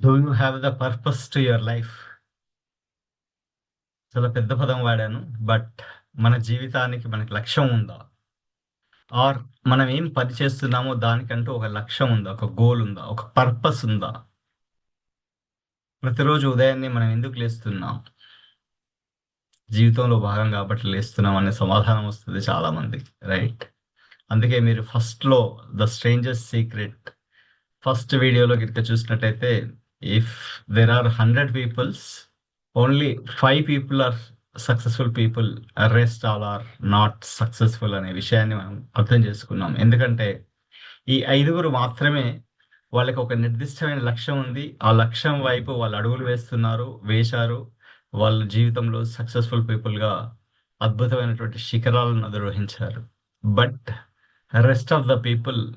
Do you have the purpose to your life. చాలా పెద్ద పదం వాడాను బట్ మన జీవితానికి మనకి లక్ష్యం ఉందా? ఆర్ మనం ఏం పని చేస్తున్నామో దానికంటూ ఒక లక్ష్యం ఉందా? ఒక గోల్ ఉందా? ఒక పర్పస్ ఉందా? ప్రతిరోజు ఉదయాన్నే మనం ఎందుకు లేస్తున్నాం? జీవితంలో భాగం కాబట్టి లేస్తున్నాం అనే సమాధానం వస్తుంది చాలా మందికి రైట్? అందుకే మీరు ఫస్ట్లో ద స్ట్రేంజర్స్ సీక్రెట్ ఫస్ట్ వీడియోలో గిట్ట చూసినట్టయితే if there are hundred peoples only five people are successful people rest all are not successful అనే విషయాన్ని మనం అర్థం చేసుకున్నాం. ఎందుకంటే ఈ ఐదుగురు మాత్రమే వాళ్ళకి ఒక నిర్దిష్టమైన లక్ష్యం ఉంది. ఆ లక్ష్యం వైపు వాళ్ళు అడుగులు వేస్తున్నారు వేశారు. వాళ్ళ జీవితంలో సక్సెస్ఫుల్ పీపుల్గా అద్భుతమైనటువంటి శిఖరాలను అధిరోహించారు but rest of the people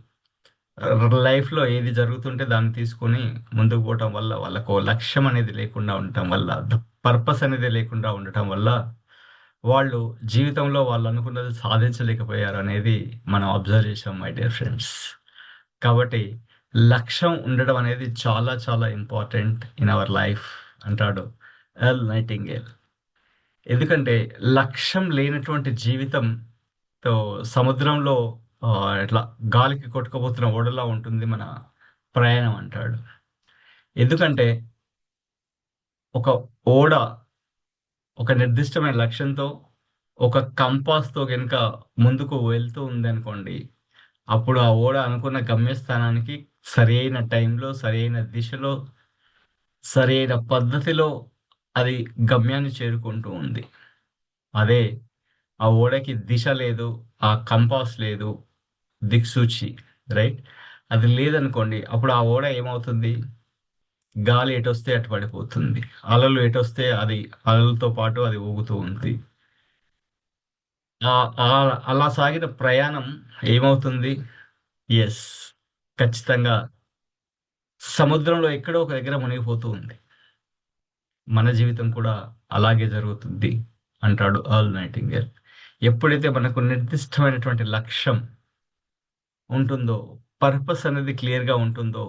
లైఫ్లో ఏది జరుగుతుంటే దాన్ని తీసుకొని ముందుకు పోవటం వల్ల వాళ్ళకు లక్ష్యం అనేది లేకుండా ఉండటం వల్ల ద పర్పస్ అనేది లేకుండా ఉండటం వల్ల వాళ్ళు జీవితంలో వాళ్ళు అనుకున్నది సాధించలేకపోయారు అనేది మనం అబ్జర్వ్ చేసాం మై డియర్ ఫ్రెండ్స్. కాబట్టి లక్ష్యం ఉండడం అనేది చాలా చాలా ఇంపార్టెంట్ ఇన్ అవర్ లైఫ్ అంటాడు ఎల్ నైటింగేల్. ఎందుకంటే లక్ష్యం లేనటువంటి జీవితంతో సముద్రంలో ఇట్లా గాలికి కొట్టుకుపోతున్న ఓడలా ఉంటుంది మన ప్రయాణం అంటాడు. ఎందుకంటే ఒక ఓడ ఒక నిర్దిష్టమైన లక్ష్యంతో ఒక కంపాస్తో కనుక ముందుకు వెళ్తూ ఉందనుకోండి అప్పుడు ఆ ఓడ అనుకున్న గమ్యస్థానానికి సరైన టైంలో సరైన దిశలో సరైన పద్ధతిలో అది గమ్యాన్ని చేరుకుంటూ ఉంది. అదే ఆ ఓడకి దిశ లేదు ఆ కంపాస్ లేదు దిక్సూచి రైట్ అది లేదనుకోండి అప్పుడు ఆ ఓడ ఏమవుతుంది? గాలి ఎటొస్తే అటు పడిపోతుంది. అలలు ఎటొస్తే అది అలలతో పాటు అది ఊగుతూ ఉంది. ఆ- అలా సాగిన ప్రయాణం ఏమవుతుంది? ఎస్ ఖచ్చితంగా సముద్రంలో ఎక్కడో ఒక దగ్గర మునిగిపోతూ ఉంది. మన జీవితం కూడా అలాగే జరుగుతుంది అంటాడు ఆల్ నైటింగర్ ఎప్పుడైతే మనకు నిర్దిష్టమైనటువంటి లక్ష్యం ఉంటుందో? పర్పస్ అనేది క్లియర్గా ఉంటుందో?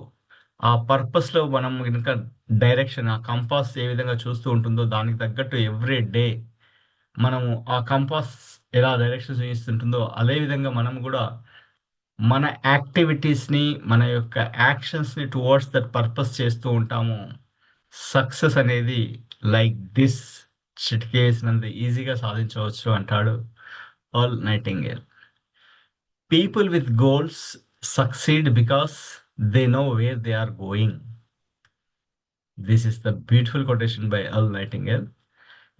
ఆ పర్పస్లో మనం కనుక డైరెక్షన్ ఆ కంపాస్ ఏ విధంగా చూస్తూ ఉంటుందో దానికి తగ్గట్టు ఎవ్రీ డే మనము ఆ కంపాస్ ఎలా డైరెక్షన్ చూపిస్తుంటుందో అదే విధంగా మనం కూడా మన యాక్టివిటీస్ని మన యొక్క యాక్షన్స్ని టువర్డ్స్ దట్ పర్పస్ చేస్తూ ఉంటాము. సక్సెస్ అనేది లైక్ దిస్ చిటికేసినంత ఈజీగా సాధించవచ్చు అంటాడు Earl Nightingale people with goals succeed because they know where they are going this is the beautiful quotation by Earl Nightingale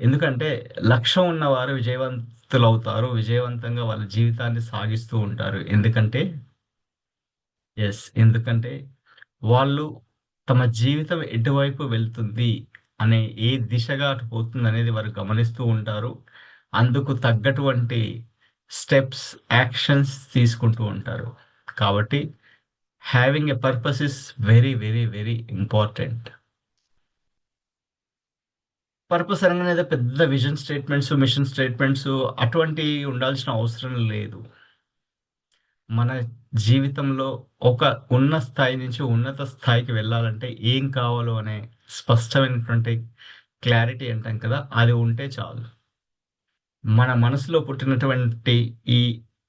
ఎందుకంటే లక్ష్యం ఉన్నవారు విజయవంతులు అవుతారు విజయవంతంగా వాళ్ళ జీవితాన్ని సాగిస్తూ ఉంటారు. ఎందుకంటే ఎస్ ఎందుకంటే వాళ్ళు తమ జీవితం ఎటువైపు వెళ్తుంది అనే ఏ దిశగా అటు పోతుంది అనేది వారు గమనిస్తూ ఉంటారు. అందుకు తగ్గటువంటి స్టెప్స్ యాక్షన్స్ తీసుకుంటూ ఉంటారు. కాబట్టి having a purpose is very very very important. Purpose అనగానే ఏదో పెద్ద విజన్ స్టేట్మెంట్స్ మిషన్ స్టేట్మెంట్స్ అటువంటి ఉండాల్సిన అవసరం లేదు. మన జీవితంలో ఒక ఉన్న స్థాయి నుంచి ఉన్నత స్థాయికి వెళ్ళాలంటే ఏం కావాలో అనే స్పష్టమైనటువంటి క్లారిటీ అంటాం కదా అది ఉంటే చాలు. మన మనసులో పుట్టినటువంటి ఈ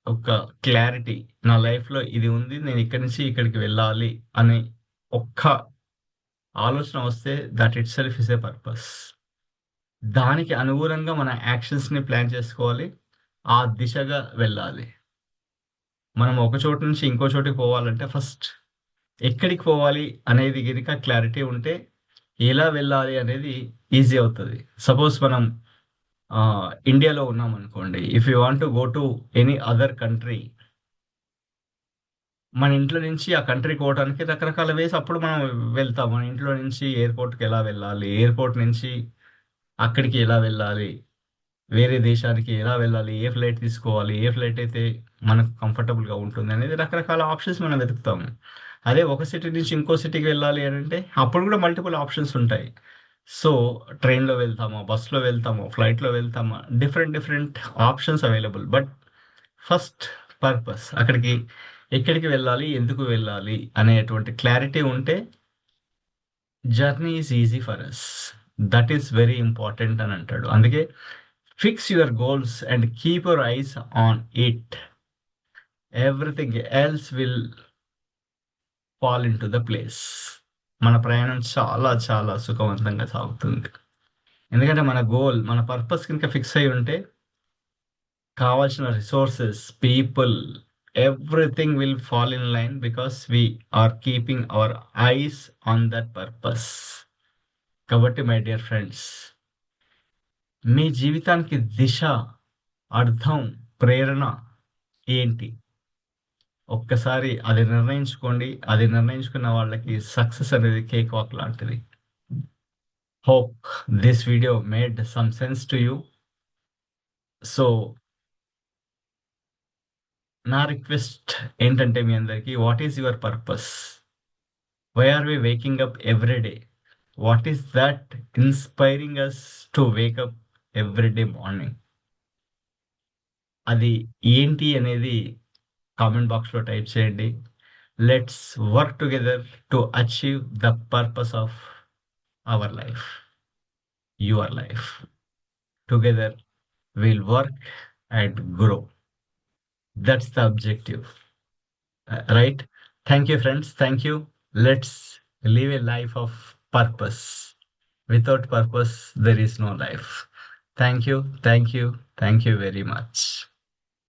ఒక క్లారిటీ నా లైఫ్లో ఇది ఉంది నేను ఇక్కడి నుంచి ఇక్కడికి వెళ్ళాలి అనే ఒక్క ఆలోచన వస్తే that itself is a purpose దానికి అనుగుణంగా మన యాక్షన్స్ని ప్లాన్ చేసుకోవాలి ఆ దిశగా వెళ్ళాలి. మనం ఒక చోటు నుంచి ఇంకో చోటికి పోవాలంటే ఫస్ట్ ఎక్కడికి పోవాలి అనేది కనుక క్లారిటీ ఉంటే ఎలా వెళ్ళాలి అనేది ఈజీ అవుతుంది. సపోజ్ మనం ఇండియాలో ఉన్నాం అనుకోండి if you want to go to any other country మన ఇంట్లో నుంచి ఆ కంట్రీకి పోవడానికి రకరకాల వేస్ అప్పుడు మనం వెళ్తాం. మన ఇంట్లో నుంచి ఎయిర్పోర్ట్కి ఎలా వెళ్ళాలి ఎయిర్పోర్ట్ నుంచి అక్కడికి ఎలా వెళ్ళాలి వేరే దేశానికి ఎలా వెళ్ళాలి ఏ ఫ్లైట్ తీసుకోవాలి ఏ ఫ్లైట్ అయితే మనకు కంఫర్టబుల్గా ఉంటుంది అనేది రకరకాల ఆప్షన్స్ మనం వెతుకుతాము అదే ఒక సిటీ నుంచి ఇంకో సిటీకి వెళ్ళాలి అని అంటే అప్పుడు కూడా మల్టిపుల్ ఆప్షన్స్ ఉంటాయి. సో ట్రైన్లో వెళ్తామా బస్లో వెళ్తామా ఫ్లైట్లో వెళ్తామా different different options available. But first purpose అక్కడికి ఎక్కడికి వెళ్ళాలి ఎందుకు వెళ్ళాలి అనేటువంటి క్లారిటీ ఉంటే journey is easy for us that is very important అని అంటాడు. అందుకే fix your goals and keep your eyes on it everything else will fall into the place మన ప్రయాణం చాలా చాలా సుఖవంతంగా సాగుతుంది. ఎందుకంటే మన గోల్ మన పర్పస్ కనుక ఫిక్స్ అయి ఉంటే కావాల్సిన resources people everything will fall in line because we are keeping our eyes on that purpose. కాబట్టి మై డియర్ ఫ్రెండ్స్ మీ జీవితానికి దిశ అర్థం ప్రేరణ ఏంటి? ఒక్కసారి అది నిర్ణయించుకోండి. అది నిర్ణయించుకున్న వాళ్ళకి సక్సెస్ అనేది కేక్ వాక్ లాంటిది. Hope this video made some sense to you so నా రిక్వెస్ట్ ఏంటంటే మీ అందరికీ what is your purpose why are we waking up every day what is that inspiring us to wake up every day morning అది ఏంటి అనేది comment బాక్స్లో type చేయండి let's work together to achieve the purpose of our life your life together will work and grow that's the objective right thank you friends thank you let's live a life of purpose without purpose there is no life. Thank you. Thank you. Thank you very much.